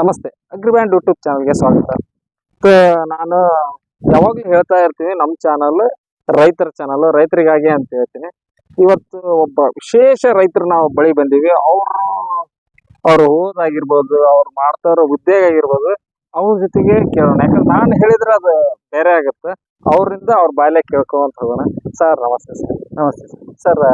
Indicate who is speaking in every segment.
Speaker 1: ನಮಸ್ತೆ ಅಗ್ರಿಬ್ಯಾಂಡ್ ಯೂಟ್ಯೂಬ್ ಚಾನಲ್ಗೆ ಸ್ವಾಗತ. ನಾನು ಯಾವಾಗಲೂ ಹೇಳ್ತಾ ಇರ್ತೀನಿ ನಮ್ಮ ಚಾನಲ್ ರೈತರ ಚಾನಲ್ ರೈತರಿಗಾಗಿ ಅಂತ ಹೇಳ್ತೀನಿ. ಇವತ್ತು ಒಬ್ಬ ವಿಶೇಷ ರೈತರು ನಾವು ಬಳಿ ಬಂದೀವಿ. ಅವರು ಅವ್ರು ಓದಾಗಿರ್ಬೋದು ಅವ್ರು ಮಾಡ್ತಾ ಇರೋ ಉದ್ಯೋಗ ಆಗಿರ್ಬೋದು ಅವ್ರ ಜೊತೆಗೆ ಕೇಳೋಣ. ಯಾಕಂದ್ರೆ ನಾನು ಹೇಳಿದ್ರೆ ಅದು ಬೇರೆ ಆಗುತ್ತೆ. ಅವರಿಂದ ಅವ್ರ ಬಾಯಲ್ಲೇ ಕೇಳ್ಕೊಂತ ಹೋಗೋಣ. ಸರ್ ನಮಸ್ತೆ ಸರ್. ನಮಸ್ತೆ ಸರ್. ಸರ್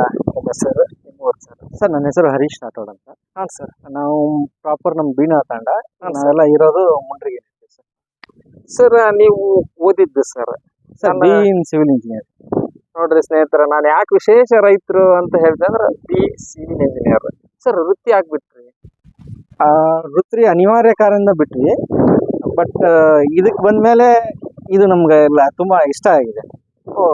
Speaker 1: ಹೆಸರು? ನಿಮ್ಮ ಸರ್
Speaker 2: ಸರ್ ನನ್ನ ಹೆಸರು ಹರೀಶ್ ನಾಟೋಡ್ ಅಂತ.
Speaker 1: ಹಾಂ ಸರ್.
Speaker 2: ನಾವು ಪ್ರಾಪರ್ ನಮ್ಮ ಬೀನಾ ತಾಂಡ.
Speaker 1: ಹಾಂ ಸರ್.
Speaker 2: ನಾವೆಲ್ಲ ಇರೋದು ಮುಂಡ್ರಿಗೆ
Speaker 1: ಸರ್. ನೀವು ಓದಿದ್ದು sir.
Speaker 2: Sir B in civil engineer.
Speaker 1: ನೋಡ್ರಿ ಸ್ನೇಹಿತರ ನಾನು ಯಾಕೆ ವಿಶೇಷ ರೈತರು ಅಂತ ಹೇಳಿದೆ ಅಂದ್ರೆ ಬಿ ಸಿವಿಲ್ ಇಂಜಿನಿಯರ್. ಸರ್ ವೃತ್ತಿ ಆಗ್ಬಿಟ್ರಿ
Speaker 2: ವೃತ್ತಿ ಅನಿವಾರ್ಯ ಕಾರಣದಿಂದ ಬಿಟ್ರಿ. ಬಟ್ ಇದಕ್ಕೆ ಬಂದಮೇಲೆ ಇದು ನಮ್ಗೆ ಎಲ್ಲ ತುಂಬಾ ಇಷ್ಟ ಆಗಿದೆ.
Speaker 1: ಓ,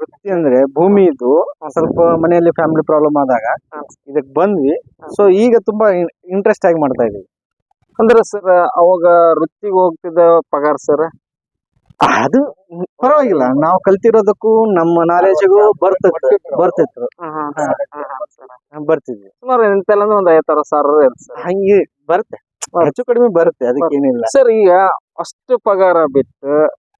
Speaker 2: ವೃತ್ತಿ ಅಂದ್ರೆ ಭೂಮಿ ಇದು ಸ್ವಲ್ಪ ಮನೆಯಲ್ಲಿ ಫ್ಯಾಮಿಲಿ ಪ್ರಾಬ್ಲಮ್ ಆದಾಗ. ಇದಕ್ ಬಂದ್ವಿ. ಸೊ ಈಗ ತುಂಬಾ ಇಂಟ್ರೆಸ್ಟ್ ಆಗಿ ಮಾಡ್ತಾ ಇದೀವಿ.
Speaker 1: ಅಂದ್ರೆ ಸರ್ ಅವಾಗ ವೃತ್ತಿಗೆ ಹೋಗ್ತಿದ್ದ ಪಗಾರ ಸರ್
Speaker 2: ಅದು ಪರವಾಗಿಲ್ಲ. ನಾವು ಕಲ್ತಿರೋದಕ್ಕೂ ನಮ್ಮ ನಾಲೆಜ್ಗೂ ಬರ್ತಿತ್ತು ಬರ್ತಿತ್ತು. ಬರ್ತಿದ್ವಿ.
Speaker 1: ಸುಮಾರು ಎಂತೆಲ್ಲ ಅಂದ್ರೆ ಒಂದು ಐವತ್ತಾರು ಸಾವಿರ ಇರುತ್ತೆ ಸರ್
Speaker 2: ಹಂಗೆ ಬರುತ್ತೆ. ಹೆಚ್ಚು ಕಡಿಮೆ ಬರುತ್ತೆ ಅದಕ್ಕೇನಿಲ್ಲ
Speaker 1: ಸರ್ ಈಗ ಅಷ್ಟು ಪಗಾರ ಬಿಟ್ಟು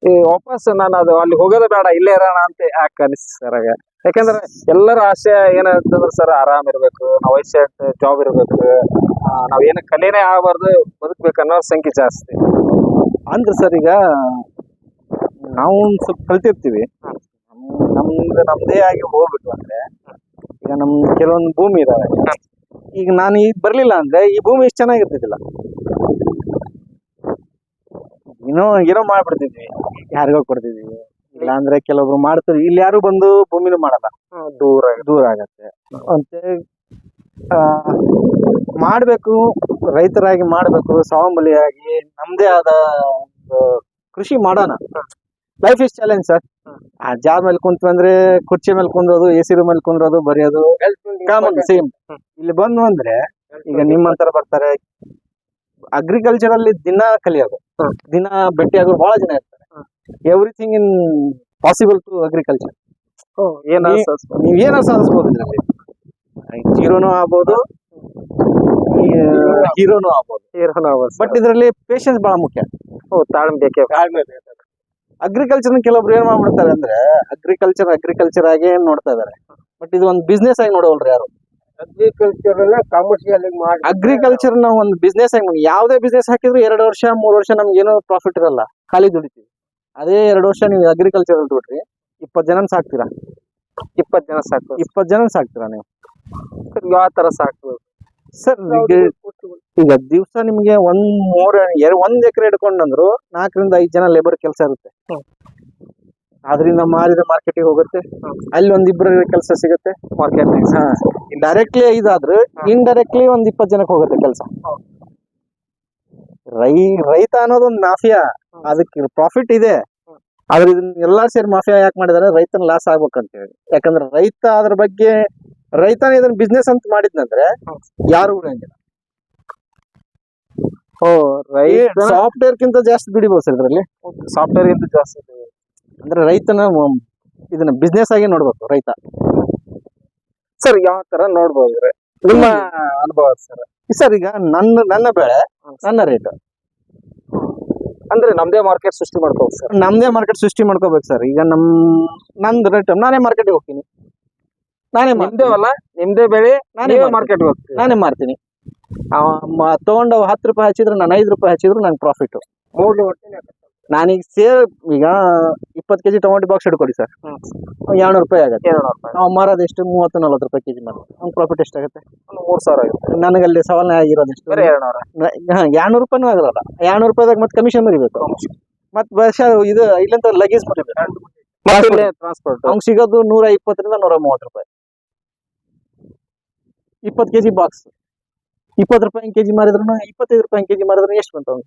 Speaker 1: ಈ ವಾಪಸ್ ನಾನು ಅದು ಅಲ್ಲಿ ಹೋಗೋದೇ ಬೇಡ ಇಲ್ಲೇ ಇರೋಣ ಅಂತ ಯಾಕೆ ಅನಿಸ್ತು ಸರ್ ಆಗ ಯಾಕಂದ್ರೆ ಎಲ್ಲರ ಆಸೆ ಏನಂತಂದ್ರೆ ಸರ್ ಆರಾಮ್ ಇರ್ಬೇಕು ನಾವು ವಯಸ್ಸಾಟ್ ಜಾಬ್ ಇರ್ಬೇಕು ನಾವ್ ಏನು ಕಲೆನೇ ಆಗಬಾರ್ದು ಬದುಕ್ಬೇಕು ಅನ್ನೋ ಸಂಖ್ಯೆ ಜಾಸ್ತಿ.
Speaker 2: ಅಂದ್ರೆ ಸರ್ ಈಗ ನಾವು ಸ್ವಲ್ಪ ಕಲ್ತಿರ್ತೀವಿ. ನಮ್- ನಮ್ದು ನಮ್ದೇ ಆಗಿ ಹೋಗ್ಬಿಟ್ಟು ಅಂದ್ರೆ ಈಗ ನಮ್ ಕೆಲವೊಂದು ಭೂಮಿ ಇದಾವೆ. ಈಗ ನಾನು ಈಗ ಬರಲಿಲ್ಲ ಅಂದ್ರೆ ಈ ಭೂಮಿ ಇಷ್ಟು ಚೆನ್ನಾಗಿರ್ತಿದ್ದಿಲ್ಲ ಏನೋ ಏನೋ ಮಾಡ್ಬಿಡ್ತಿದ್ವಿ. ಯಾರಿಗೋ ಕೊಡ್ತಿದ್ವಿ. ಇಲ್ಲ ಅಂದ್ರೆ ಕೆಲವೊಬ್ರು ಮಾಡ್ತಾರೆ. ಇಲ್ಲಿ ಯಾರು ಬಂದು ಭೂಮಿನೂ ಮಾಡಲ್ಲ.
Speaker 1: ದೂರ
Speaker 2: ದೂರ ಆಗತ್ತೆ. ಅಂತೆ ಆ, ಮಾಡ್ಬೇಕು ರೈತರಾಗಿ ಮಾಡ್ಬೇಕು ಸ್ವಾವಲಂಬಿಯಾಗಿ ನಮ್ದೇ ಆದ ಒಂದು ಕೃಷಿ ಮಾಡೋಣ. ಲೈಫ್ ಇಸ್ ಚಾಲೆಂಜ್ ಸರ್ ಆ ಜಾಬ್ ಮೇಲೆ ಕುಂತ್ವಿ ಅಂದ್ರೆ ಕುರ್ಚಿ ಮೇಲೆ ಕುಂದ್ರೋದು ಎ ಸಿ ರೂಮ್ ಮೇಲೆ ಕುಂದ್ರೋದು ಬರೆಯೋದು ಕಾಮನ್ ಸೇಮ್ ಇಲ್ಲಿ ಬಂದು ಅಂದ್ರೆ ಈಗ ನಿಮ್ಮಂತರ ಬರ್ತಾರೆ. ಅಗ್ರಿಕಲ್ಚರ್ ಅಲ್ಲಿ ದಿನ ಕಲಿಯೋದು. ದಿನ ಭೇಟಿ ಆಗೋರು ಬಹಳ ಜನ ಇರ್ತಾರೆ. Everything in possible to agriculture
Speaker 1: ಏನ
Speaker 2: ನೀವ್ ಏನಾರ ಸಾಧಿಸ್ಬೋದು ಇದ್ರಲ್ಲಿ? ಜೀರೋನು ಆಗ್ಬೋದು. ಹೀರೋನು ಆಗ್ಬೋದು. ಬಟ್ ಇದರಲ್ಲಿ ಪೇಷನ್ಸ್ ಬಹಳ ಮುಖ್ಯ.
Speaker 1: ತಾಳ್ಮೆ ಬೇಕೇ
Speaker 2: ಅಗ್ರಿಕಲ್ಚರ್ ಕೆಲವೊಬ್ರು ಏನ್ ಮಾಡ್ಬಿಡ್ತಾರೆ ಅಂದ್ರೆ ಅಗ್ರಿಕಲ್ಚರ್ ಅಗ್ರಿಕಲ್ಚರ್ ಆಗಿ ನೋಡ್ತಾ ಇದಾರೆ. ಬಟ್ ಇದು ಒಂದು ಬಿಸ್ನೆಸ್ ಆಗಿ ನೋಡೋಲ್ರಿ ಯಾರು?
Speaker 1: ಅಗ್ರಿಕಲ್ಚರ್ ಕಮರ್ಷಿಯಲ್ ಮಾಡಿ
Speaker 2: ಅಗ್ರಿಕಲ್ಚರ್ನ ಒಂದು ಬಿಸ್ನೆಸ್ ಯಾವ್ದೇ ಯಾವುದೇ ಬಿಸ್ನೆಸ್ ಹಾಕಿದ್ರು ಎರಡು ವರ್ಷ ಮೂರು ವರ್ಷ ನಮ್ಗೆ ಏನೋ ಪ್ರಾಫಿಟ್ ಇರಲ್ಲ. ಖಾಲಿ ದುಡಿತೀವಿ. ಅದೇ ಎರಡು ವರ್ಷ ನೀವು ಅಗ್ರಿಕಲ್ಚರ್ ದುಡ್ರಿ ಇಪ್ಪತ್ತು ಜನ ಸಾಕ್ತೀರಾ?
Speaker 1: ಇಪ್ಪತ್ತು ಜನ ಸಾಕು
Speaker 2: ಇಪ್ಪತ್ತು ಜನ ಸಾಕ್ತೀರಾ ನೀವು?
Speaker 1: ಯಾವ ತರ ಸಾಕು
Speaker 2: ಸರ್ ಈಗ ದಿವಸ ನಿಮ್ಗೆ ಒಂದ್ ಮೂರ್ ಒಂದ್ ಎಕರೆ ಹಿಡ್ಕೊಂಡಂದ್ರು ನಾಲ್ಕರಿಂದ ಐದ್ ಜನ ಲೇಬರ್ ಕೆಲಸ ಇರುತ್ತೆ. ಅದರಿಂದ ಮಾರಿದ್ರೆ ಮಾರ್ಕೆಟಿಗೆ ಹೋಗುತ್ತೆ. ಅಲ್ಲಿ ಒಂದ್ ಇಬ್ರು ಕೆಲಸ ಸಿಗುತ್ತೆ
Speaker 1: ಮಾರ್ಕೆಟ್
Speaker 2: ಡೈರೆಕ್ಟ್ಲಿ ಐದಾದ್ರೆ ಡೈರೆಕ್ಟ್ಲಿ ಒಂದ್ ಇಪ್ಪತ್ತು ಜನಕ್ಕೆ ಹೋಗುತ್ತೆ ಕೆಲಸ. ರೈ ರೈತ ಅನ್ನೋದು ಒಂದು ಮಾಫಿಯಾ ಅದಕ್ಕೆ ಪ್ರಾಫಿಟ್ ಇದೆ. ಆದ್ರೆ ಇದನ್ನ ಎಲ್ಲಾ ಸೇರಿ ಮಾಫಿಯಾ ಯಾಕೆ ಮಾಡಿದಾರೆ? ರೈತನ ಲಾಸ್ ಆಗ್ಬೇಕಂತ ಹೇಳಿ ಯಾಕಂದ್ರೆ ರೈತ ಅದ್ರ ಬಗ್ಗೆ ರೈತನ ಇದನ್ನ ಬಿಸ್ನೆಸ್ ಅಂತ ಮಾಡಿದ್ನಂದ್ರೆ
Speaker 1: ಯಾರು
Speaker 2: ಹೋ ಉಳಿಯಂಗಿಲ್ಲ.
Speaker 1: ಓ ರೈತ
Speaker 2: ಸಾಫ್ಟ್ವೇರ್ ಕಿಂತ ಜಾಸ್ತಿ ದುಡಿಬಹುದು ಸರ್ ಇದರಲ್ಲಿ.
Speaker 1: ಸಾಫ್ಟ್ವೇರ್ ಗಿಂತ ಜಾಸ್ತಿ.
Speaker 2: ಅಂದ್ರೆ ರೈತನ ಇದನ್ನ ಬಿಸ್ನೆಸ್ ಆಗಿ ನೋಡ್ಬೇಕು ರೈತ.
Speaker 1: ಸರ್ ಯಾವ ತರ ನೋಡ್ಬೋದು ನಿಮ್ಮ ಅನುಭವ ಸರ್
Speaker 2: ಸರ್ ಈಗ ನನ್ನ ನನ್ನ ಬೆಳೆ ನನ್ನ ರೇಟ್
Speaker 1: ಅಂದ್ರೆ ನಮ್ದೇ ಮಾರ್ಕೆಟ್ ಸೃಷ್ಟಿ ಮಾಡ್ಕೋಬೇಕು ಸರ್
Speaker 2: ನಮ್ದೇ ಮಾರ್ಕೆಟ್ ಸೃಷ್ಟಿ ಮಾಡ್ಕೋಬೇಕು ಸರ್ ಈಗ ನಮ್ ನಂದು ರೇಟ್ ನಾನೇ ಮಾರ್ಕೆಟ್ಗೆ ಹೋಗ್ತೀನಿ. ನಾನೇ
Speaker 1: ನಿಮ್ದೇವಲ್ಲ ನಿಮ್ದೇ ಬೆಳೆ
Speaker 2: ನಾನೇ
Speaker 1: ನೀವೇ ಹೋಗ್ತೀನಿ
Speaker 2: ನಾನೇ ಮಾರ್ತೀನಿ. ತಗೊಂಡು ಹತ್ತು ರೂಪಾಯಿ ಹಚ್ಚಿದ್ರೆ ನಾನು ಐದು ರೂಪಾಯಿ ಹಚ್ಚಿದ್ರು ನಂಗೆ ಪ್ರಾಫಿಟ್ ನಾನೀಗ ಸೇರ್ ಈಗ ಇಪ್ಪತ್ತು ಕೆಜಿ ಟೊಮೆಟೊ ಬಾಕ್ಸ್ ಹಿಡ್ಕೊಡಿ ಸರ್.
Speaker 1: ಎರಡು
Speaker 2: ಎರಡ್ನೂರು ರೂಪಾಯಿ ಆಗುತ್ತೆ.
Speaker 1: ಏಳ್ನೂರು ರೂಪಾಯಿ
Speaker 2: ನಾವು ಮಾರೋದು ಎಷ್ಟು? ಮೂವತ್ತು ನಲ್ವತ್ತು ರೂಪಾಯಿ ಕೆಜಿ ಮಾರೋದು. ನಮ್ಗೆ ಪ್ರಾಫಿಟ್ ಎಷ್ಟಾಗುತ್ತೆ
Speaker 1: ಒಂದು ಮೂರು ಸಾವಿರ ಆಗುತ್ತೆ.
Speaker 2: ಅಲ್ಲಿ ಸವಾಲ್ ಆಗಿರೋದು ಎಷ್ಟು?
Speaker 1: ಎರಡ್ನೂರ.
Speaker 2: ಎರಡ್ನೂರು ರೂಪಾಯಿನೂ ಆಗಿರಲ್ಲ ಎರಡ್ನೂರು ರೂಪಾಯಿದಾಗ ಮತ್ತೆ ಕಮಿಷನ್ ಮರಿಬೇಕು ಮತ್ತೆ ವರ್ಷ ಇದು ಇಲ್ಲಂತ ಲಗೇಜ್ ಮರಿಬೇಕು
Speaker 1: ಟ್ರಾನ್ಸ್ಪೋರ್ಟ್
Speaker 2: ಅವ್ನು ಸಿಗೋದು ನೂರ ಇಪ್ಪತ್ತರಿಂದ ನೂರ ಮೂವತ್ತು ರೂಪಾಯಿ. ಇಪ್ಪತ್ತು ಕೆಜಿ ಬಾಕ್ಸ್ ಇಪ್ಪತ್ತು ರೂಪಾಯಿ ಕೆಜಿ ಮಾರಿದ್ರು ಇಪ್ಪತ್ತೈದು ರೂಪಾಯಿ ಕೆಜಿ ಮಾರಿದ್ರು ಎಷ್ಟು ಬಂತು ಅವ್ನು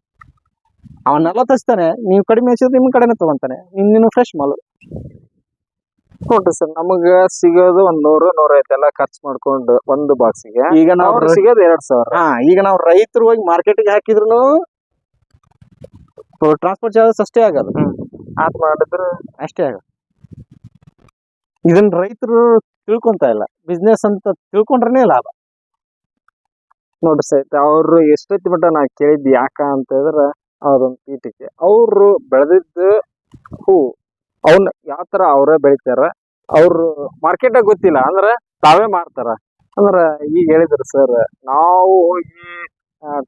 Speaker 2: ಅವನ್ ತರಿಸ್ತಾನೆ ನೀವು ಕಡಿಮೆ ಹಚ್ಚಿದ್ರೆ ನಿಮ್ ಕಡೆನೆ ತಗೊಂತಾನೆ ನಿನ್ನ ಫ್ರೆಶ್ ಮಾಲ್.
Speaker 1: ನೋಡ್ರಿ ಸರ್ ನಮಗೆ ಸಿಗೋದು ಒಂದ್ ನೂರು ನೂರೈವತ್ತು ಎಲ್ಲ ಖರ್ಚು ಮಾಡ್ಕೊಂಡು ಒಂದು ಬಾಕ್ಸ್ಗೆ
Speaker 2: ಈಗ ನಾವು
Speaker 1: ಸಿಗೋದು ಎರಡ್ ಸಾವಿರ.
Speaker 2: ಹಾ ಈಗ ನಾವು ರೈತರು ಹೋಗಿ ಮಾರ್ಕೆಟ್ಗೆ ಹಾಕಿದ್ರು ಟ್ರಾನ್ಸ್ಪೋರ್ಟ್ ಚಾರ್ಜಸ್ ಅಷ್ಟೇ ಆಗೋದು.
Speaker 1: ಆತ್ ಮಾಡಿದ್ರೆ
Speaker 2: ಅಷ್ಟೇ ಆಗ ಇದನ್ನ ರೈತರು ತಿಳ್ಕೊಂತ ಇಲ್ಲ ಬಿಸ್ನೆಸ್ ಅಂತ ತಿಳ್ಕೊಂಡ್ರೆ ಲಾಭ.
Speaker 1: ನೋಡ್ರಿ ಸರ್ ಅವ್ರು ಎಷ್ಟೊತ್ತಿ ಮಟ್ಟ ನಾ ಕೇಳಿದ್ ಯಾಕ ಅಂತ ಹೇಳಿದ್ರ ಅದೊಂದು ಪೀಠಕ್ಕೆ. ಅವ್ರು ಬೆಳೆದಿದ್ದ ಹೂ ಅವನ್ ಯಾವ ತರ ಅವರೇ ಬೆಳಿತಾರ ಅವ್ರು ಮಾರ್ಕೆಟಾಗ ಗೊತ್ತಿಲ್ಲ ಅಂದ್ರ ತಾವೇ ಮಾರ್ತಾರ. ಅಂದ್ರ ಈಗ ಹೇಳಿದ್ರು ಸರ್ ನಾವು ಹೋಗಿ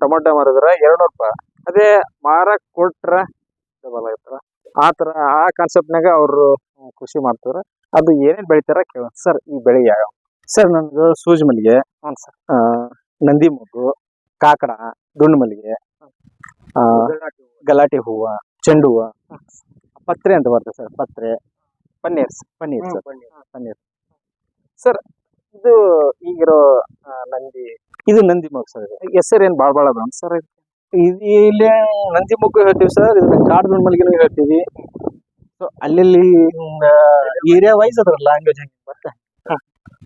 Speaker 1: ಟೊಮೆಟೊ ಮಾರಿದ್ರ ಎರಡ್ನೂರು ರೂಪಾಯಿ. ಅದೇ ಮಾರಕ್ ಕೊಟ್ರ ಡಬಲ್ ಆಗತ್ತಾರ ಆ ತರ ಆ ಕಾನ್ಸೆಪ್ಟ್ನಾಗ ಅವ್ರು ಕೃಷಿ ಮಾಡ್ತಾರ. ಅದು ಏನೇನ್ ಬೆಳಿತಾರ ಕೇಳ ಸರ್ ಈ ಬೆಳೆ ಯಾವ
Speaker 2: ಸರ್ ನನ್ಗೆ ಸೂಜಿ ಮಲ್ಲಿಗೆ
Speaker 1: ಹ್ಞೂ ಸರ್
Speaker 2: ನಂದಿ ಮೊಗ್ಗು ಕಾಕಡ ದುಂಡು ಮಲ್ಲಿಗೆ ಆ, ಗಲಾಟೆ ಹೂವ. ಚೆಂಡು ಹೂವ. ಪತ್ರೆ ಅಂತ ಬರ್ತದೆ ಸರ್ ಪತ್ರೆ.
Speaker 1: ಪನ್ನೀರ್
Speaker 2: ಪನ್ನೀರ್ ಸರ್.
Speaker 1: ಪನ್ನೀರ್.
Speaker 2: ಸರ್
Speaker 1: ಇದು ಈಗಿರೋ ಆ, ನಂದಿ.
Speaker 2: ಇದು ನಂದಿ ಮೊಗ್ಗು ಸರ್ ಇದು.
Speaker 1: ಹೆಸರು ಏನ್ ಬಾಳ್ ಬಾಳ ಅದ ಸರ್
Speaker 2: ಇದು? ಇಲ್ಲಿ ನಂದಿ ಮೊಗ್ಗು ಹೇಳ್ತೀವಿ ಸರ್ ಇದು ಕಾಡು ಮಲ್ಗಿನೂ ಹೇಳ್ತೀವಿ. ಸೊ ಅಲ್ಲಿ ಏರಿಯಾ ವೈಸ್ ಅದ್ರ ಲ್ಯಾಂಗ್ವೇಜ್ ಹೆಂಗೆ ಬರ್ತದೆ.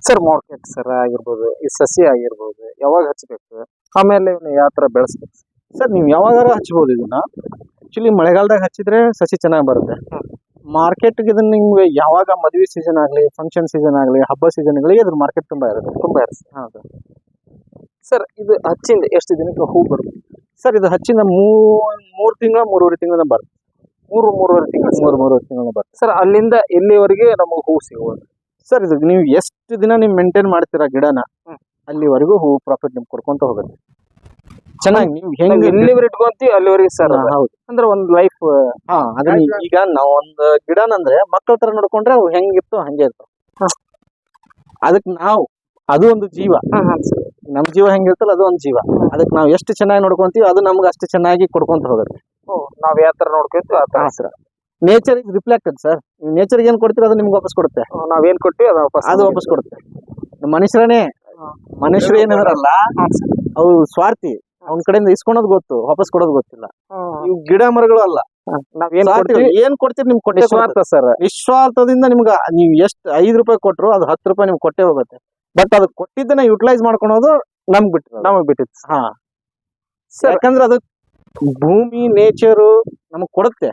Speaker 1: ಸರ್ ಮಾರ್ಕೆಟ್ ಸರ್ ಆಗಿರ್ಬೋದು ಈ ಸಸಿ ಆಗಿರ್ಬೋದು ಯಾವಾಗ ಹಚ್ಬೇಕು? ಆಮೇಲೆ ಇವನ್ನ ಯಾವ ತರ ಬೆಳೆಸ್ಬೇಕು?
Speaker 2: ಸರ್ ನೀವು ಯಾವಾಗಾರು ಹಚ್ಬೋದು ಇದನ್ನ. ಆ್ಯಕ್ಚುಲಿ ಮಳೆಗಾಲದಾಗ ಹಚ್ಚಿದ್ರೆ ಸಸಿ ಚೆನ್ನಾಗಿ ಬರುತ್ತೆ. ಮಾರ್ಕೆಟ್ಗೆ ಇದನ್ನ ನಿಮ್ಗೆ ಯಾವಾಗ ಮದುವೆ ಸೀಸನ್ ಆಗಲಿ ಫಂಕ್ಷನ್ ಸೀಸನ್ ಆಗಲಿ ಹಬ್ಬ ಸೀಸನ್ಗಳಿಗೆ ಇದ್ರ ಮಾರ್ಕೆಟ್ ತುಂಬಾ ಇರುತ್ತೆ.
Speaker 1: ತುಂಬಾ ಇರುತ್ತೆ.
Speaker 2: ಹೌದು
Speaker 1: ಸರ್. ಇದು ಹಚ್ಚಿಂದ ಎಷ್ಟು ದಿನಕ್ಕೆ ಹೂ ಬರುತ್ತೆ?
Speaker 2: ಸರ್ ಇದು ಹಚ್ಚಿಂದ ಮೂರು ತಿಂಗಳ ಮೂರುವರೆ ತಿಂಗಳ ಬರುತ್ತೆ.
Speaker 1: ಮೂರು ಮೂರುವರೆ ತಿಂಗಳು
Speaker 2: ಮೂರು ಮೂರುವರೆ ತಿಂಗಳ ಬರುತ್ತೆ.
Speaker 1: ಸರ್ ಅಲ್ಲಿಂದ ಎಲ್ಲಿವರೆಗೆ ನಮಗೆ ಹೂ ಸಿಗ್ಬೋದು?
Speaker 2: ಸರ್ ಇದು ನೀವು ಎಷ್ಟು ದಿನ ನೀವು ಮೇಂಟೈನ್ ಮಾಡ್ತೀರಾ ಗಿಡನ ಅಲ್ಲಿವರೆಗೂ ಹೂ ಪ್ರಾಫಿಟ್ ನಿಮ್ಗೆ ಕೊಡ್ಕೊಂತ ಹೋಗುತ್ತೆ. ಚೆನ್ನಾಗಿ ನೀವು ಹೆಂಗ್
Speaker 1: ಎಲ್ಲಿವರೆಗೆ ಇಟ್ಕೊಂತೀವಿ ಅಲ್ಲಿವರೆಗೆ ಸರ್
Speaker 2: ಹೌದು.
Speaker 1: ಅಂದ್ರೆ ಒಂದ್ ಲೈಫ್
Speaker 2: ಹಾ ಅದನ್ನ ಈಗ ನಾವು ಒಂದು ಗಿಡನಂದ್ರೆ ಮಕ್ಕಳ ತರ ನೋಡ್ಕೊಂಡ್ರೆ ಅವು ಹೆಂಗಿತ್ತು ಹಂಗೆ ಇರ್ತಾವ. ಅದಕ್ ನಾವು ಅದು ಒಂದು ಜೀವ. ನಮ್ ಜೀವ ಹೆಂಗಿರ್ತಲ್ಲ ಅದು ಒಂದು ಜೀವ. ಅದಕ್ ನಾವು ಎಷ್ಟು ಚೆನ್ನಾಗಿ ನೋಡ್ಕೊಂತೀವಿ ಅದು ನಮ್ಗೆ ಅಷ್ಟು ಚೆನ್ನಾಗಿ ಕೊಡ್ಕೊಂತ ಹೋಗುತ್ತೆ.
Speaker 1: ನಾವ್ ಯಾವ ತರ ನೋಡ್ಕೊತೀವಿ ಆ ತರ.
Speaker 2: Sir. Nature is reflected sir ನೀವು ನೇಚರ್ ಏನ್ ಕೊಡ್ತೀರ ಅದು ನಿಮ್ಗೆ ವಾಪಸ್ ಕೊಡುತ್ತೆ.
Speaker 1: ನಾವೇನ್ ಕೊಟ್ಟಿವಿ ಅದು ವಾಪಸ್
Speaker 2: ಅದು ವಾಪಸ್ ಕೊಡುತ್ತೆ. ಮನುಷ್ಯರನೇ ಮನುಷ್ಯರು ಏನಿದಾರಲ್ಲ ಅವು ಸ್ವಾರ್ಥಿ. ಅವನ ಕಡೆಯಿಂದ ಇಸ್ಕೊಳೋದು ಗೊತ್ತು ವಾಪಸ್ ಕೊಡೋದು ಗೊತ್ತಿಲ್ಲ. ಇವು ಗಿಡ ಮರಗಳು ಅಲ್ಲ.
Speaker 1: ನಾವೇನ್ ಕೊಡ್ತೀವಿ?
Speaker 2: ಏನ್ ಕೊಡ್ತೀರಿ ನಿಮ್ ಕೊಟ್ಟೆ
Speaker 1: ಸ್ವಾರ್ಥ ಸರ್.
Speaker 2: ನಿಸ್ವಾರ್ಥದಿಂದ ನಿಮ್ಗ ನೀವ್ ಎಷ್ಟು ಐದ್ ರೂಪಾಯಿ ಕೊಟ್ರು ಅದು ಹತ್ತು ರೂಪಾಯಿ ನಿಮ್ಗೆ ಕೊಟ್ಟೆ ಹೋಗುತ್ತೆ. ಬಟ್ ಅದು ಕೊಟ್ಟಿದ್ದನ್ನ ಯುಟಿಲೈಸ್ ಮಾಡ್ಕೊಳೋದು ನಮ್ಗ್ ಬಿಟ್ಟು
Speaker 1: ನಮಗ್ ಬಿಟ್ಟಿತ್ತು
Speaker 2: ಹಾ.
Speaker 1: ಸರ್
Speaker 2: ಯಾಕಂದ್ರೆ ಅದು ಭೂಮಿ ನೇಚರು ನಮಗ್ ಕೊಡುತ್ತೆ.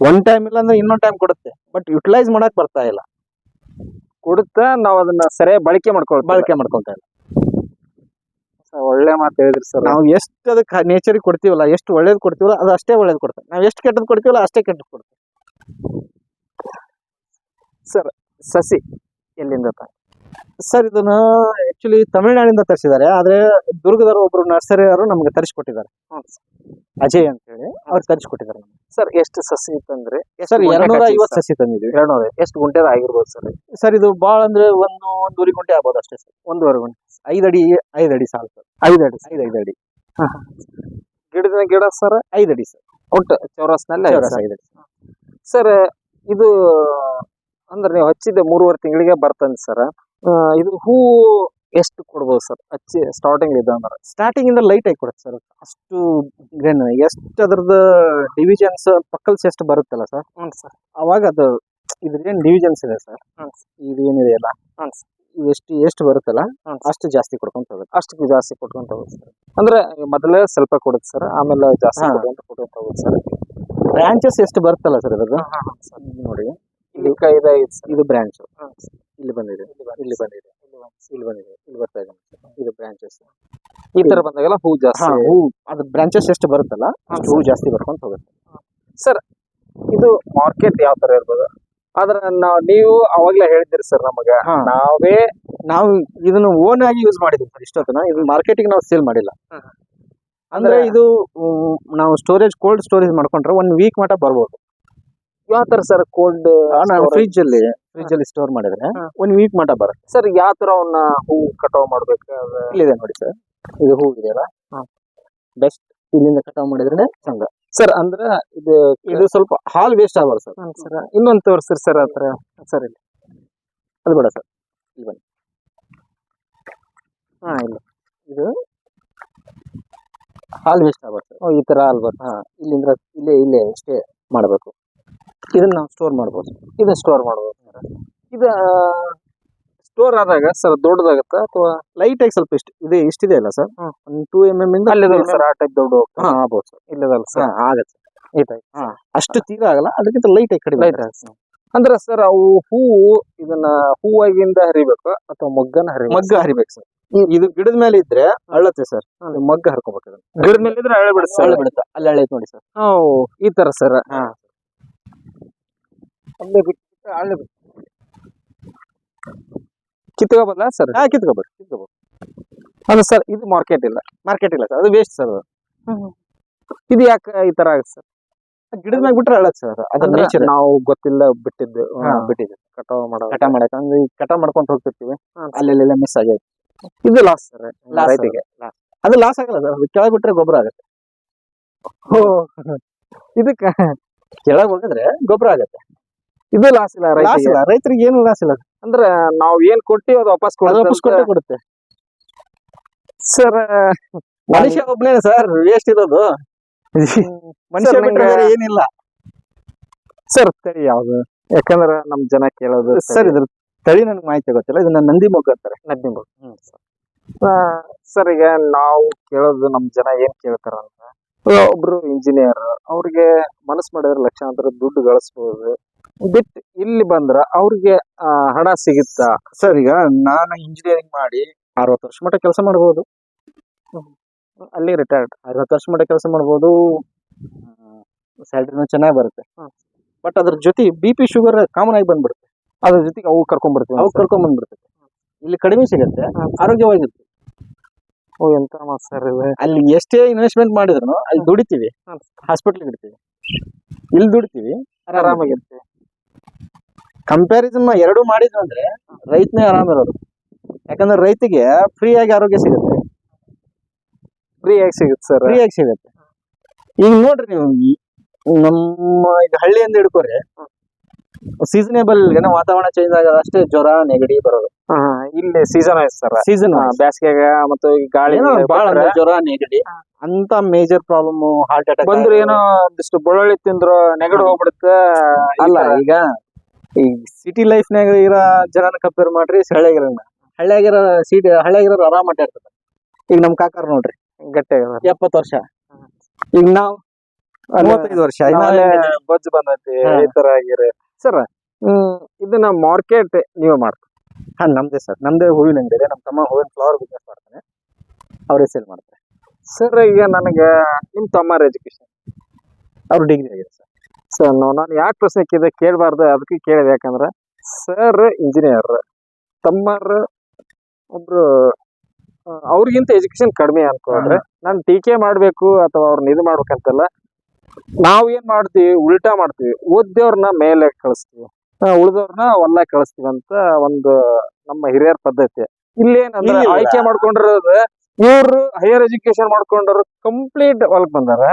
Speaker 2: ಒನ್ ಟೈಮ್ ಇಲ್ಲ ಅಂದ್ರೆ ಇನ್ನೊಂದ್ ಟೈಮ್ ಕೊಡುತ್ತೆ. ಬಟ್ ಯುಟಿಲೈಸ್ ಮಾಡಕ್ ಬರ್ತಾ ಇಲ್ಲ.
Speaker 1: ಕೊಡುತ್ತ ನಾವ್ ಅದನ್ನ ಸರಿಯಾಗಿ ಬಳಕೆ ಮಾಡ್ಕೊಳ್
Speaker 2: ಬಳಕೆ ಮಾಡ್ಕೊಂತ ಇಲ್ಲ.
Speaker 1: ಒಳ್ಳೆ ಮಾತು ಹೇಳಿದ್ರಿ ಸರ್.
Speaker 2: ನಾವು ಎಷ್ಟು ಅದಕ್ಕೆ ನೇಚರಿಗೆ ಕೊಡ್ತೀವಲ್ಲ ಎಷ್ಟು ಒಳ್ಳೇದು ಕೊಡ್ತೀವಲ್ಲ ಅದು ಅಷ್ಟೇ ಒಳ್ಳೇದು ಕೊಡ್ತಾರೆ ನಾವು ಎಷ್ಟು ಕೆಟ್ಟದ್ದು ಕೊಡ್ತೀವಲ್ಲ ಅಷ್ಟೇ ಕೆಟ್ಟದ್ದು ಕೊಡ್ತೇವೆ
Speaker 1: ಸರ್ ಸಸಿ ಎಲ್ಲಿಂದ
Speaker 2: ಸರ್ ಇದನ್ನ ಆಕ್ಚುಲಿ ತಮಿಳ್ನಾಡಿಂದ ತರಿಸಿದ್ದಾರೆ. ಆದ್ರೆ ದುರ್ಗದವರು ಒಬ್ರು ನರ್ಸರಿಯವರು ನಮ್ಗೆ ತರಿಸ್ಕೊಟ್ಟಿದ್ದಾರೆ. ಅಜಯ್ ಅಂತ ಹೇಳಿ ಅವ್ರು ತರಿಸ್ಕೊಟ್ಟಿದ್ದಾರೆ.
Speaker 1: ಸರ್ ಎಷ್ಟು ಸಸಿ ತಂದ್ರೆ?
Speaker 2: ಸರ್ ಎರಡ್ನೂರ ಐವತ್ತು ಸಸಿ ತಂದಿದ್ವಿ
Speaker 1: ಎರಡ್ನೂರ ಎಷ್ಟು ಗುಂಟೆ ಆಗಿರ್ಬೋದು ಸರ್?
Speaker 2: ಸರ್ ಇದು ಬಾಳ ಅಂದ್ರೆ ಒಂದು ಒಂದೂವರೆ ಗುಂಟೆ ಆಗ್ಬೋದು ಅಷ್ಟೇ ಸರ್.
Speaker 1: ಒಂದೂವರೆ ಗುಂಟೆ
Speaker 2: ಐದು ಅಡಿ ಐದು ಅಡಿ ಸಾಲು ಸರ್.
Speaker 1: ಐದು ಅಡಿ
Speaker 2: ಐದು ಐದು ಅಡಿ.
Speaker 1: ಗಿಡದ ಗಿಡ ಸರ್?
Speaker 2: ಐದು ಅಡಿ ಸರ್.
Speaker 1: ಒಟ್ಟು ಚೌರಸ್ನಲ್ಲಿ
Speaker 2: ಚೌರಸ್ ಐದು ಅಡಿ
Speaker 1: ಸರ್. ಇದು ಅಂದ್ರೆ ನೀವು ಹಚ್ಚಿದ ಮೂರುವರೆ ತಿಂಗಳಿಗೆ ಬರ್ತಂದ್ ಸರ್. ಇದು ಹೂವು ಎಷ್ಟು ಕೊಡ್ಬೋದು ಸರ್? ಹಚ್ಚಿ ಸ್ಟಾರ್ಟಿಂಗ್ ಇದೆ ಅಂದ್ರೆ?
Speaker 2: ಸ್ಟಾರ್ಟಿಂಗ್ ಇಂದ ಲೈಟ್ ಆಗಿ ಕೊಡುತ್ತೆ ಸರ್. ಅಷ್ಟು ಗ್ರೇನ್ ಎಷ್ಟು ಅದ್ರದ್ದು ಡಿವಿಜನ್ಸ್ ಪಕ್ಕಲ್ಸ್ ಎಷ್ಟು ಬರುತ್ತಲ್ಲ ಸರ್?
Speaker 1: ಹ್ಞೂ ಸರ್.
Speaker 2: ಅವಾಗ ಅದು ಇದ್ರೇನು ಡಿವಿಜನ್ಸ್ ಇದೆ ಸರ್?
Speaker 1: ಹ್ಞೂ
Speaker 2: ಇದು ಏನಿದೆ ಅಲ್ಲ?
Speaker 1: ಹ್ಞೂ
Speaker 2: ಇವೆಷ್ಟು ಎಷ್ಟು ಬರುತ್ತಲ್ಲ?
Speaker 1: ಹ್ಞೂ
Speaker 2: ಅಷ್ಟು ಜಾಸ್ತಿ ಕೊಡ್ಕೊಂತ ಹೋಗುತ್ತೆ
Speaker 1: ಅಷ್ಟು ಜಾಸ್ತಿ ಕೊಟ್ಕೊಂತ ಹೋಗುತ್ತೆ ಸರ್. ಅಂದ್ರೆ ಮೊದಲೇ ಸ್ವಲ್ಪ ಕೊಡುತ್ತೆ ಸರ್. ಆಮೇಲೆ ಜಾಸ್ತಿ
Speaker 2: ಕೊಡ್ಕೊಂತ
Speaker 1: ಕೊಡುವಂತ ಹೋಗುತ್ತೆ ಸರ್.
Speaker 2: ಬ್ರಾಂಚಸ್ ಎಷ್ಟು ಬರುತ್ತಲ್ಲ ಸರ್ ಇದ್ರದ್ದು?
Speaker 1: ಸರ್.
Speaker 2: ನೋಡಿ.
Speaker 1: ಇದು ಸರ್.
Speaker 2: ಇದು ಬ್ರಾಂಚ್ ಇಲ್ಲಿ ಬಂದಿದೆ. ಇಲ್ಲಿ ಬಂದಿದೆ. ಇಲ್ಲಿ ಬಂದಿದೆ. ಇಲ್ಲಿ ಬರ್ತಾ ಇದೆ ಇದು ಬ್ರಾಂಚಸ್
Speaker 1: ಈ ತರ ಬಂದಾಗೆಲ್ಲ ಹೂ ಜಾಸ್ತಿ.
Speaker 2: ಹೂ ಅದು ಬ್ರಾಂಚಸ್ ಎಷ್ಟು ಬರುತ್ತಲ್ಲ ಅಷ್ಟು ಹೂ ಜಾಸ್ತಿ ಬರ್ಕೊಂತ ಹೋಗುತ್ತೆ.
Speaker 1: ಸರ್ ಇದು ಮಾರ್ಕೆಟ್ ಯಾವ ತರ ಇರ್ಬೋದು? ಆದ್ರೆ ನಾವು ನೀವು ಅವಾಗ್ಲೇ ಹೇಳಿದ್ರಿ ಸರ್ ನಮಗೆ. ನಾವೇ
Speaker 2: ನಾವು ಇದನ್ನ ಓನ್ ಆಗಿ ಯೂಸ್ ಮಾಡಿದ್ವಿ ಸರ್ ಇಷ್ಟೊತ್ತನ ಇದು ಮಾರ್ಕೆಟಿಗೆ ನಾವು ಸೇಲ್ ಮಾಡಿಲ್ಲ. ಅಂದ್ರೆ ಇದು ನಾವು ಸ್ಟೋರೇಜ್ ಕೋಲ್ಡ್ ಸ್ಟೋರೇಜ್ ಮಾಡ್ಕೊಂಡ್ರೆ ಒನ್ ವೀಕ್ ಮಟ್ಟ ಬರ್ಬೋದು.
Speaker 1: ಯಾವ ತರ ಸರ್ ಕೋಲ್ಡ್
Speaker 2: ಫ್ರಿಜ್ ಅಲ್ಲಿ ಫ್ರಿಜ್ ಅಲ್ಲಿ ಸ್ಟೋರ್ ಮಾಡಿದ್ರೆ ಒಂದು ವೀಕ್ ಮಟ ಬರುತ್ತೆ.
Speaker 1: ಸರ್ ಯಾವ ತರ ಅವನ್ನ ಹೂ ಕಟಾವ್ ಮಾಡ್ಬೇಕು?
Speaker 2: ಇಲ್ಲಿದೆ ನೋಡಿ ಸರ್ ಇದು ಹೂ ಇದೆಯಲ್ಲ. ಬೆಸ್ಟ್ ಇಲ್ಲಿಂದ ಕಟಾವ್ ಮಾಡಿದ್ರೆ ಚಂದ.
Speaker 1: ಸರ್ ಅಂದ್ರೆ ಇದು
Speaker 2: ಇದು ಸ್ವಲ್ಪ ಹಾಲ್ ವೇಸ್ಟ್ ಆಗ್ಬಾರ್ದು ಸರ್
Speaker 1: ಸರ್ ಇನ್ನೊಂದು ತೋರಿಸ್ರಿ ಸರ್ ಆತರ ಸರ್ ಇಲ್ಲಿ.
Speaker 2: ಅದು ಬೇಡ ಸರ್ ಇಲ್ಲಿ ಬನ್ನಿ.
Speaker 1: ಹಾ ಇಲ್ಲ.
Speaker 2: ಇದು ಹಾಲ್ ವೇಸ್ಟ್ ಆಗ್ಬಾರ್ದು ಸರ್
Speaker 1: ಓ, ಈ ತರ ಅಲ್ವಾ
Speaker 2: ಹಾ ಇಲ್ಲಿಂದ ಇಲ್ಲೇ ಇಲ್ಲೇ ಸ್ಟೇ ಮಾಡಬೇಕು. ಇದನ್ನ ನಾವು ಸ್ಟೋರ್ ಮಾಡ್ಬೋದು.
Speaker 1: ಇದನ್ನ ಸ್ಟೋರ್ ಮಾಡ್ಬೋದು. ಇದು ಸ್ಟೋರ್ ಆದಾಗ ಸರ್ ದೊಡ್ಡದಾಗತ್ತ ಅಥವಾ
Speaker 2: ಲೈಟ್ ಆಗಿ ಸ್ವಲ್ಪ ಇಷ್ಟು ಇದೆ ಇಷ್ಟಿದೆ ಅಲ್ಲ ಸರ್. ಒಂದು ಟೂ ಎಂ ಎಂ ಇಂದ
Speaker 1: ಸರ್ ಆ ಟೈಪ್ ದೊಡ್ಡ
Speaker 2: ಹಾ ಆಗ್ಬೋದು ಸರ್
Speaker 1: ಇಲ್ಲದಲ್ಲ
Speaker 2: ಹಾ
Speaker 1: ಸರ್
Speaker 2: ಆಗತ್ತೆ
Speaker 1: ಈ ಟೈಪ್
Speaker 2: ಅಷ್ಟು ತೀರ ಆಗಲ್ಲ ಅದಕ್ಕಿಂತ ಲೈಟ್ ಆಗಿ ಕಡಿಮೆ
Speaker 1: ಲೈಟ್
Speaker 2: ಆಗುತ್ತೆ.
Speaker 1: ಅಂದ್ರೆ ಸರ್ ಅವು ಹೂವು ಇದನ್ನ ಹೂವಾಗಿಂದ ಹರಿಬೇಕು ಅಥವಾ ಮಗ್ಗನ ಹರಿ
Speaker 2: ಮಗ್ಗ ಹರಿಬೇಕು ಸರ್ ಇದು ಗಿಡದ ಮೇಲೆ ಇದ್ರೆ ಅಳತ್ತೆ ಸರ್ ಮಗ್ಗ ಹರ್ಕೋಬೇಕು
Speaker 1: ಗಿಡದ ಮೇಲೆ ಇದ್ರೆ ಅಳೆ ಬಿಡುತ್ತೆ
Speaker 2: ಅಳೆ ಬಿಡುತ್ತೆ. ಅಲ್ಲಿ ಅಳೆ ನೋಡಿ ಸರ್
Speaker 1: ಈ ತರ ಸರ್ ಅಲ್ಲೇ ಬಿಟ್ಟು ಹಳೆ ಕಿತ್ಕೋಬಲ್ಲ ಸರ್?
Speaker 2: ಹಾ ಕಿತ್ಕೋಬೇಕು ಕಿತ್ಕೋಬೇಕು
Speaker 1: ಅದು ಸರ್ ಇದು ಮಾರ್ಕೆಟ್ ಇಲ್ಲ.
Speaker 2: ಮಾರ್ಕೆಟ್ ಇಲ್ಲ ಸರ್ ಅದು ವೇಸ್ಟ್ ಸರ್
Speaker 1: ಇದು ಯಾಕೆ ಈ ತರ ಆಗುತ್ತೆ ಸರ್?
Speaker 2: ಗಿಡದ ಮ್ಯಾಗ ಬಿಟ್ರೆ ಅಳತ್ ಸರ್ ಅದ್ರ
Speaker 1: ನಾವು ಗೊತ್ತಿಲ್ಲ ಬಿಟ್ಟಿದ್ದು
Speaker 2: ಬಿಟ್ಟಿದೆ
Speaker 1: ಬಿಟ್ಟಿದ್ದು. ಕಟಾವ್ ಮಾಡೋ
Speaker 2: ಕಟ ಮಾಡಕ್ ಅಂದ್ರೆ ಈ ಕಟ ಮಾಡ್ಕೊಂಡು ಹೋಗ್ತಿರ್ತೀವಿ. ಅಲ್ಲೆಲ್ಲ ಮಿಸ್ ಆಗೈತೆ
Speaker 1: ಇದು ಲಾಸ್ ಸರ್ ರೈತಿಗೆ
Speaker 2: ಅದು ಲಾಸ್ ಆಗಲ್ಲ ಸರ್ ಅದು ಕೆಳಗೆ ಬಿಟ್ರೆ ಗೊಬ್ಬರ ಆಗುತ್ತೆ.
Speaker 1: ಇದಕ್ಕೆ
Speaker 2: ಕೆಳಗೆ ಹೋಗಿದ್ರೆ ಗೊಬ್ಬರ ಆಗುತ್ತೆ.
Speaker 1: ಇದು ಲಾಸ್ ಇಲ್ಲ
Speaker 2: ಲಾಸ್
Speaker 1: ರೈತಿಗೆ
Speaker 2: ಇಲ್ಲ. ರೈತರಿಗೆ ಏನು ಲಾಸ್ ಇಲ್ಲ
Speaker 1: ಅಂದ್ರೆ ನಾವ್ ಏನ್ ಕೊಟ್ಟಿವಿ ಅದು ವಾಪಸ್
Speaker 2: ಅದು ವಾಪಸ್ ಕೊಟ್ಟೆ ಕೊಡುತ್ತೆ.
Speaker 1: ಸರ್
Speaker 2: ಮನುಷ್ಯ ಒಬ್ನೇ ಸರ್ ವೇಸ್ಟ್ ಇರೋದು. ಮನುಷ್ಯ
Speaker 1: Sir,
Speaker 2: ಬಿಟ್ರೆ ಬೇರೆ ಏನಿಲ್ಲ.
Speaker 1: ಸರ್ ತಳಿ ಯಾವ್ದು? ಯಾಕಂದ್ರ ನಮ್ ಜನ ಕೇಳೋದು
Speaker 2: ಸರ್ ಇದ್ರ ತಳಿ ನನಗೆ ಮಾಹಿತಿ ಗೊತ್ತಿಲ್ಲ. ಇದನ್ನ ನಂದಿ ಮೊಗ್ಗ ಅಂತಾರೆ.
Speaker 1: ನದ್ದಿಂಬ ಸರ್. ಈಗ ನಾವು ಕೇಳೋದು ನಮ್ ಜನ ಏನ್ ಕೇಳ್ತಾರ ಅಂತ ಒಬ್ರು ಇಂಜಿನಿಯರ್ ಅವ್ರಿಗೆ ಮನಸ್ ಮಾಡಿದ್ರೆ ಲಕ್ಷಾಂತರ ದುಡ್ಡು ಗಳಿಸ್ಬೋದು. ಬಿಟ್ ಇಲ್ಲಿ ಬಂದ್ರ ಅವ್ರಿಗೆ ಹಣ ಸಿಗುತ್ತಾ?
Speaker 2: ಸರ್ ಈಗ ನಾನು ಇಂಜಿನಿಯರಿಂಗ್ ಮಾಡಿ ಅರವತ್ತು ವರ್ಷ ಮಟ್ಟ ಕೆಲಸ ಮಾಡ್ಬೋದು.
Speaker 1: ಅಲ್ಲಿ ರಿಟೈರ್ಡ್
Speaker 2: ಅರವತ್ತು ವರ್ಷ ಮಟ್ಟ ಕೆಲಸ ಮಾಡ್ಬೋದು. ಸ್ಯಾಲ್ರಿನೂ ಚೆನ್ನಾಗಿ ಬರುತ್ತೆ. ಬಟ್ ಅದ್ರ ಜೊತೆ ಬಿ ಪಿ ಶುಗರ್ ಕಾಮನ್ ಆಗಿ ಬಂದ್ಬಿಡುತ್ತೆ.
Speaker 1: ಅದ್ರ ಜೊತೆಗೆ ಅವು ಕರ್ಕೊಂಡ್ ಬರ್ತೀವಿ
Speaker 2: ಅವು ಕರ್ಕೊಂಡ್ ಬಂದ್ಬಿಡ್ತೈತೆ. ಇಲ್ಲಿ ಕಡಿಮೆ ಸಿಗುತ್ತೆ
Speaker 1: ಆರೋಗ್ಯವಾಗಿರ್ತೀವಿ
Speaker 2: ಆರೋಗ್ಯವಾಗಿರುತ್ತೆ.
Speaker 1: ಓ ಎಂತ ಸರ್
Speaker 2: ಅಲ್ಲಿ ಎಷ್ಟೇ ಇನ್ವೆಸ್ಟ್ಮೆಂಟ್ ಮಾಡಿದ್ರು ಅಲ್ಲಿ ದುಡಿತೀವಿ. ಹಾಸ್ಪಿಟ್ಲಿಗೆ ಇಡ್ತೀವಿ. ಇಲ್ಲಿ ದುಡಿತೀವಿ.
Speaker 1: ಆರಾಮಾಗಿರುತ್ತೆ
Speaker 2: ಕಂಪ್ಯಾರಿಸನ್ ಎರಡು ಮಾಡಿದ್ವಿ ಅಂದ್ರೆ ರೈತನೇ ಆರಾಮ ಇರೋದು. ಯಾಕಂದ್ರೆ ರೈತಿಗೆ ಫ್ರೀ ಆಗಿ ಆರೋಗ್ಯ ಸಿಗುತ್ತೆ.
Speaker 1: ಫ್ರೀ ಆಗಿ ಸಿಗುತ್ತೆ ಸರ್
Speaker 2: ಫ್ರೀ ಆಗಿ ಸಿಗುತ್ತೆ. ಈಗ ನೋಡ್ರಿ ನೀವು ನಮ್ಮ ಈಗ ಹಳ್ಳಿಯಿಂದ ಹಿಡ್ಕೋರಿ ಸೀಸನೇಬಲ್ ಏನೋ ವಾತಾವರಣ ಚೇಂಜ್ ಆಗೋದು ಅಷ್ಟೇ ಜ್ವರ ನೆಗಡಿ ಬರೋದು.
Speaker 1: ಇಲ್ಲಿ ಸೀಸನ್ ಆಯ್ತು ಸರ್
Speaker 2: ಸೀಸನ್
Speaker 1: ಬ್ಯಾಸಿಗೆಗ ಮತ್ತು ಈ ಗಾಳಿ ಬಹಳ
Speaker 2: ಜ್ವರ ನೆಗಡಿ ಅಂತ ಮೇಜರ್ ಪ್ರಾಬ್ಲಮ್ ಹಾರ್ಟ್ ಅಟ್ಯಾಕ್
Speaker 1: ಬಂದ್ರೆ ಏನೋ ಒಂದಿಷ್ಟು ಬೊಳ್ಳಿ ತಿಂದ್ರು ನೆಗಡಿ ಹೋಗ್ಬಿಡುತ್ತೆ.
Speaker 2: ಅಲ್ಲ ಈಗ ಈ ಸಿಟಿ ಲೈಫ್ನಾಗ ಇರೋ ಜನನ ಕಂಪೇರ್ ಮಾಡ್ರಿ ಹಳ್ಳಿಯಾಗಿರೋನ ಹಳ್ಳಿಯಾಗಿರೋ ಸಿಟಿ ಹಳ್ಳಿಯಾಗಿರೋರು ಆರಾಮ ಇರ್ತದ ಈಗ ನಮ್ ಕಾಕಾರ ನೋಡ್ರಿ
Speaker 1: ಗಟ್ಟಿ
Speaker 2: ಎಪ್ಪತ್ತು ವರ್ಷ. ಈಗ ನಾವು ಮೂವತ್ತೈದು ವರ್ಷ.
Speaker 1: ಬಜ್ಜು ಬಂದೈತಿ. ಈ ತರ ಆಗಿರಿ. ಸರ್ ಹ್ಮ್ ಇದನ್ನ ಮಾರ್ಕೆಟ್ ನೀವೇ ಮಾಡ್ತೀವಿ
Speaker 2: ಹಾ ನಮ್ದೇ ಸರ್ ನಮ್ದೇ ಹೂವಿನ ಅಂಗಡಿ ಇದೆ ನಮ್ಮ ತಮ್ಮ ಹೂವಿನ ಫ್ಲವರ್ ಬಿಸ್ನೆಸ್ ಮಾಡ್ತಾನೆ. ಅವರೇ ಸೇಲ್ ಮಾಡ್ತಾರೆ.
Speaker 1: ಸರ್ ಈಗ ನನಗೆ ನಿಮ್ಮ ತಮ್ಮರ ಎಜುಕೇಶನ್
Speaker 2: ಅವ್ರ ಡಿಗ್ರಿ ಆಗಿದೆ ಸರ್.
Speaker 1: ಸರ್ ನಾನು ಯಾಕೆ ಪ್ರಶ್ನೆ ಕೇಳಿದೆ ಕೇಳಬಾರ್ದು ಅದಕ್ಕೆ ಕೇಳಿದೆ. ಯಾಕಂದ್ರೆ ಸರ್ ಇಂಜಿನಿಯರ್ ತಮ್ಮರ್ ಒಬ್ರು ಅವ್ರಿಗಿಂತ ಎಜುಕೇಶನ್ ಕಡಿಮೆ ಅನ್ಕೊಂಡ್ರೆ ನಾನು ಟೀಕೆ ಮಾಡಬೇಕು ಅಥವಾ ಅವ್ರನ್ನ ಇದು ಮಾಡ್ಬೇಕಂತಲ್ಲ ನಾವ್ ಏನ್ ಮಾಡ್ತೀವಿ ಉಲ್ಟಾ ಮಾಡ್ತೀವಿ. ಓದ್ದವ್ರನ್ನ ಮೇಲೆ ಕಳಿಸ್ತೀವಿ. ಉಳ್ದವ್ರನ್ನ ಹೊಲ ಕಳಿಸ್ತೀವಿ ಅಂತ ಒಂದು ನಮ್ಮ ಹಿರಿಯರ ಪದ್ಧತಿ. ಇಲ್ಲೇನಂದ್ರೆ
Speaker 2: ಇಲ್ಲ.
Speaker 1: ಆಯ್ಕೆ ಮಾಡ್ಕೊಂಡಿರೋದು ಇವ್ರು ಹೈಯರ್ ಎಜುಕೇಶನ್ ಮಾಡ್ಕೊಂಡವ್ರು ಕಂಪ್ಲೀಟ್ ಹೊಲಕ್ ಬಂದಾರ.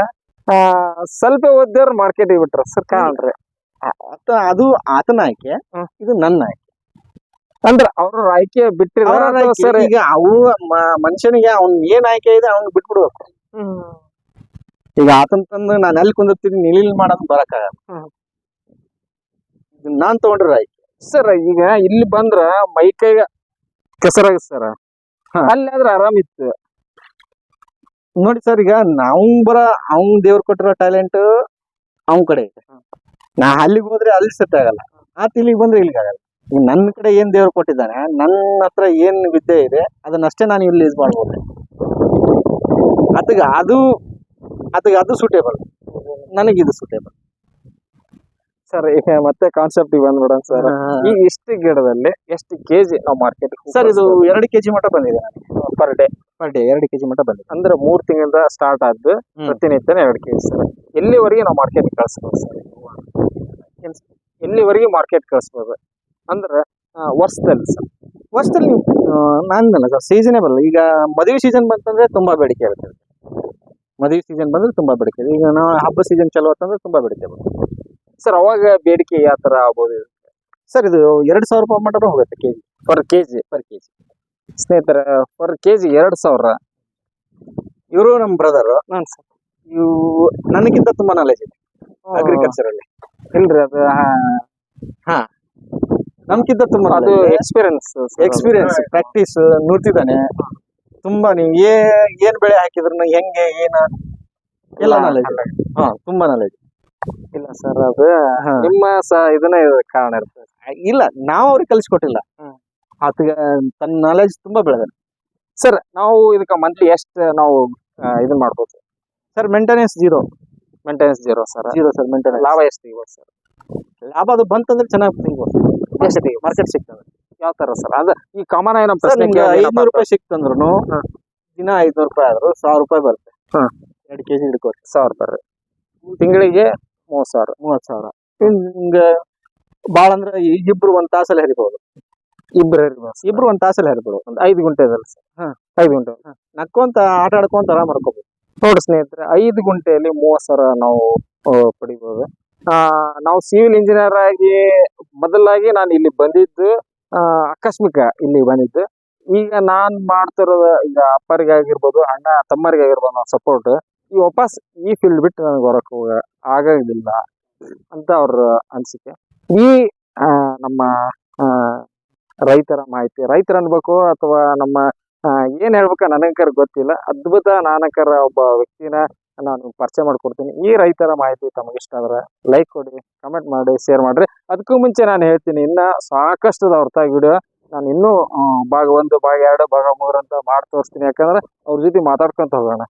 Speaker 1: ಸ್ವಲ್ಪ ಓದ್ದವ್ರು ಮಾರ್ಕೆಟ್ ಬಿಟ್ರ. ಸರ್ ಕಾಣ್ರಿ.
Speaker 2: ಅದು ಆತನ ಆಯ್ಕೆ ಇದು ನನ್ನ ಆಯ್ಕೆ.
Speaker 1: ಅಂದ್ರ ಅವ್ರ ಆಯ್ಕೆ ಬಿಟ್ಟಿರ ಸರ್
Speaker 2: ಈಗ ಅವು ಮನುಷ್ಯನಿಗೆ ಅವ್ನ್ ಏನ್ ಆಯ್ಕೆ ಇದೆ ಅವ್ನ್ ಬಿಟ್ಬಿಡ್ಬೇಕು. ಈಗ ಆತನ್ ತಂದು ನಾನು ಎಲ್ಲಿ ಕುಂದಿರ್ತೀನಿ ನಿಲಿಲ್ ಮಾಡೋದು ಬರಕಾಗಲ್ಲ ನಾನ್ ತಗೊಂಡ್ರ ಆಯ್ಕೆ.
Speaker 1: ಸರ್ ಈಗ ಇಲ್ಲಿ ಬಂದ್ರ ಮೈ ಕೈಗ ಕೆಸರಾಗ ಸರ್.
Speaker 2: ಅಲ್ಲಾದ್ರೆ
Speaker 1: ಅಲ್ಲಿ ಆದ್ರೆ ಆರಾಮಿತ್ತು.
Speaker 2: ನೋಡಿ ಸರ್ ಈಗ ನಾವು ಬರ ಅವ್ನ್ ದೇವ್ರ ಕೊಟ್ಟಿರೋ ಟ್ಯಾಲೆಂಟ್ ಅವನ್ ಕಡೆ ಇದೆ. ನಾ ಅಲ್ಲಿಗೆ ಹೋದ್ರೆ ಅಲ್ಲಿ ಸೆಟ್ ಆಗಲ್ಲ. ಆತ ಇಲ್ಲಿಗೆ ಬಂದ್ರೆ ಇಲ್ಲಿಗೆ ಆಗಲ್ಲ. ಈಗ ನನ್ನ ಕಡೆ ಏನ್ ದೇವ್ರು ಕೊಟ್ಟಿದ್ದಾನೆ ನನ್ನ ಹತ್ರ ಏನ್ ವಿದ್ಯೆ ಇದೆ ಅದನ್ನಷ್ಟೇ ನಾನು ಇಲ್ಲಿ ಯೂಸ್ ಮಾಡ್ಬೋದು. ಆತಗ ಅದು ಆತಗ ಅದು ಸೂಟೇಬಲ್ ನನಗೆ ಇದು ಸೂಟೇಬಲ್
Speaker 1: ಸರ್ ಈಗ ಮತ್ತೆ ಕಾನ್ಸೆಪ್ಟ್ ಬಂದ್ಬಿಡೋಣ ಸರ್. ಈ ಇಷ್ಟು ಗಿಡದಲ್ಲಿ ಎಷ್ಟು ಕೆಜಿ ನಾವು ಮಾರ್ಕೆಟ್
Speaker 2: ಸರ್ ಇದು ಎರಡು ಕೆಜಿ ಮಟ್ಟ ಬಂದಿದೆ.
Speaker 1: ಪರ್ ಡೇ
Speaker 2: ಪರ್ ಡೇ ಎರಡು ಕೆಜಿ ಮಟ್ಟ ಬಂದಿದೆ.
Speaker 1: ಅಂದ್ರೆ ಮೂರು ತಿಂಗಳಿಂದ ಸ್ಟಾರ್ಟ್ ಆದ್ದು ಪ್ರತಿನಿತ್ಯನೇ ಎರಡು ಕೆಜಿ ಸರ್. ಎಲ್ಲಿವರೆಗೆ ನಾವು ಮಾರ್ಕೆಟ್ ಕಳಿಸ್ಬೋದು ಸರ್? ಎಲ್ಲಿವರೆಗೆ ಮಾರ್ಕೆಟ್ ಕಳಿಸ್ಬೋದು? ಅಂದ್ರೆ ವರ್ಷದಲ್ಲಿ ಸರ್.
Speaker 2: ವರ್ಷದಲ್ಲಿ ನಾನಲ್ಲ ಸರ್ ಸೀಸನೇಬಲ್ ಈಗ ಮದುವೆ ಸೀಸನ್ ಬಂತಂದ್ರೆ ತುಂಬಾ ಬೇಡಿಕೆ ಇರುತ್ತೆ. ಮದುವೆ ಸೀಸನ್ ಬಂದ್ರೆ ತುಂಬಾ ಬೇಡಿಕೆ. ಈಗ ನಾವು ಹಬ್ಬ ಸೀಸನ್ ಚಲೋ ಅಂತಂದ್ರೆ ತುಂಬಾ ಬೇಡಿಕೆ ಬರುತ್ತೆ
Speaker 1: ಸರ್ ಅವಾಗ ಬೇಡಿಕೆ ಯಾವ ತರ ಆಗ್ಬೋದು?
Speaker 2: ಸರ್ ಇದು ಎರಡು ಸಾವಿರ ರೂಪಾಯಿ ಮಟ್ಟ ಹೋಗುತ್ತೆ KG
Speaker 1: per KG
Speaker 2: per KG
Speaker 1: ಸ್ನೇಹಿತರ ಪರ್ ಕೆಜಿ ಎರಡ್ ಸಾವಿರ.
Speaker 2: ಇವರು ನಮ್ಮ ಬ್ರದರ್
Speaker 1: ಸರ್
Speaker 2: ಇವು ನನಗಿಂತ ತುಂಬಾ ನಾಲೆಜ್ ಇದೆ. ಅಗ್ರಿಕಲ್ಚರ್ ಅಲ್ಲಿ.
Speaker 1: ಇಲ್ರಿ ಅದು ಹಾ.
Speaker 2: ನಮ್ಗಿಂತ ತುಂಬಾ
Speaker 1: ಅದು ಎಕ್ಸ್ಪೀರಿಯನ್ಸ್
Speaker 2: ಎಕ್ಸ್ಪೀರಿಯನ್ಸ್ ಪ್ರಾಕ್ಟೀಸ್ ನೋಡ್ತಿದ್ದಾನೆ. ತುಂಬಾ ನೀವು ಏ ಏನ್ ಬೆಳೆ ಹಾಕಿದ್ರು ಹೆಂಗೆ ಏನ? ಎಲ್ಲ ನಾಲೆಜ್ ಹಾ ತುಂಬಾ ನಾಲೆಜ್
Speaker 1: ಇಲ್ಲ ಸರ್ ಅದು. ನಿಮ್ಮ ಸ ಇದನ್ನ ಕಾರಣ ಇರ್ತದೆ.
Speaker 2: ಇಲ್ಲ ನಾವು ಅವ್ರಿಗೆ ಕಲಿಸ್ಕೊಟ್ಟಿಲ್ಲ. ಆತಗ ತನ್ನ ನಾಲೆಜ್ ತುಂಬಾ ಬೆಳೆದ
Speaker 1: ಸರ್ ನಾವು ಇದಕ್ಕೆ ಮಂತ್ಲಿ ಎಷ್ಟು ನಾವು ಇದನ್ನ ಇದನ್ ಮಾಡ್ಬೋದು
Speaker 2: sir maintenance zero
Speaker 1: maintenance zero sir
Speaker 2: zero sir maintenance
Speaker 1: ಲಾಭ ಎಷ್ಟು ಇವತ್ತು ಸರ್
Speaker 2: ಲಾಭ ಅದು ಬಂತಂದ್ರೆ ಚೆನ್ನಾಗಿ ತೆಗಿಬೋದು
Speaker 1: ಎಷ್ಟು
Speaker 2: ಮಾರ್ಕೆಟ್ ಸಿಗ್ತದೆ.
Speaker 1: ಯಾವ ತರ ಸರ್ ಅದು ಈ ಕಾಮನ್ ಏನಪ್ಪ
Speaker 2: ಕೇಳೋದು ರೂಪಾಯಿ ಸಿಕ್ತಂದ್ರು. ದಿನ ಐದ್ನೂರು ರೂಪಾಯಿ ಆದ್ರೂ ಸಾವಿರ ರೂಪಾಯಿ ಬರುತ್ತೆ. ಎರಡು ಕೆಜಿ ಹಿಡ್ಕೋರಿ?
Speaker 1: ಸಾವಿರ ರೂಪಾಯಿ. ತಿಂಗಳಿಗೆ ಮೂವತ್ತು ಸಾವಿರ.
Speaker 2: ಮೂವತ್ತು ಸಾವಿರ. ಹಿಂಗೆ ಭಾಳ ಅಂದ್ರೆ ಇಬ್ರು ಒಂದು ತಾಸಲ್ಲಿ ಹರಿಬಹುದು
Speaker 1: ಇಬ್ರು ಇರ್ಬೋದು
Speaker 2: ಇಬ್ರು ಒಂದ್ ತಾಸಲ್ಲಿ ಹರಿಬಿಡು
Speaker 1: ಒಂದ್ ಐದು ಗುಂಟೆ ಇದಲ್ಲ ಸರ್
Speaker 2: ಹಾ.
Speaker 1: ಐದು ಗುಂಟೆ.
Speaker 2: ನಕ್ಕೊಂತ ಆಟ ಆಡ್ಕೊಂತ ಆರಾಮ್ ಮಾಡ್ಕೋಬಹುದು
Speaker 1: ನೋಡಿ ಸ್ನೇಹಿತರೆ ಐದು ಗುಂಟೆಯಲ್ಲಿ ಮೂವತ್ ಸಾವಿರ ನಾವು ಆ, ಪಡಿಬೋದು. ಆ, ನಾವು ಸಿವಿಲ್ ಇಂಜಿನಿಯರ್ ಆಗಿ ಮೊದಲಾಗಿ ನಾನು ಇಲ್ಲಿ ಬಂದಿದ್ದು ಆ, ಆಕಸ್ಮಿಕ ಇಲ್ಲಿ ಬಂದಿದ್ದು. ಈಗ ನಾನ್ ಮಾಡ್ತಿರೋದ ಈಗ ಅಪ್ಪರಿಗಾಗಿರ್ಬೋದು ಅಣ್ಣ ತಮ್ಮರಿಗಾಗಿರ್ಬೋದು ನಾವು ಸಪೋರ್ಟ್ ಈ ವಾಪಸ್ ಈ ಫೀಲ್ಡ್ ಬಿಟ್ಟು ನನಗೆ ಹೊರಕ್ ಹೋಗ ಆಗೋದಿಲ್ಲ ಅಂತ ಅವ್ರ ಅನಿಸಿಕೆ. ಈ ಆ, ನಮ್ಮ ರೈತರ ಮಾಹಿತಿ. ರೈತರ ಅನ್ಬೇಕು ಅಥವಾ ನಮ್ಮ ಏನ್ ಹೇಳ್ಬೇಕ ನನಗರ ಗೊತ್ತಿಲ್ಲ. ಅದ್ಭುತ, ನಾನಕರ ಒಬ್ಬ ವ್ಯಕ್ತಿನ ನಾನು ಪರಿಚಯ ಮಾಡ್ಕೊಡ್ತೀನಿ. ಈ ರೈತರ ಮಾಹಿತಿ ತಮಗೆ ಇಷ್ಟ ಆದ್ರೆ ಲೈಕ್ ಕೊಡಿ ಕಮೆಂಟ್ ಮಾಡಿ ಶೇರ್ ಮಾಡ್ರಿ. ಅದಕ್ಕೂ ಮುಂಚೆ ನಾನು ಹೇಳ್ತೀನಿ, ಇನ್ನ ಸಾಕಷ್ಟು ಹೊರತಾಗಿ ವಿಡಿಯೋ ನಾನು ಇನ್ನೂ ಭಾಗ ಒಂದು, ಭಾಗ ಎರಡು, ಭಾಗ ಮೂರು ಅಂತ ಮಾಡಿ ತೋರಿಸ್ತೀನಿ ಯಾಕಂದ್ರೆ ಅವ್ರ ಜೊತೆ ಮಾತಾಡ್ಕೊಂತ ಹೋಗೋಣ.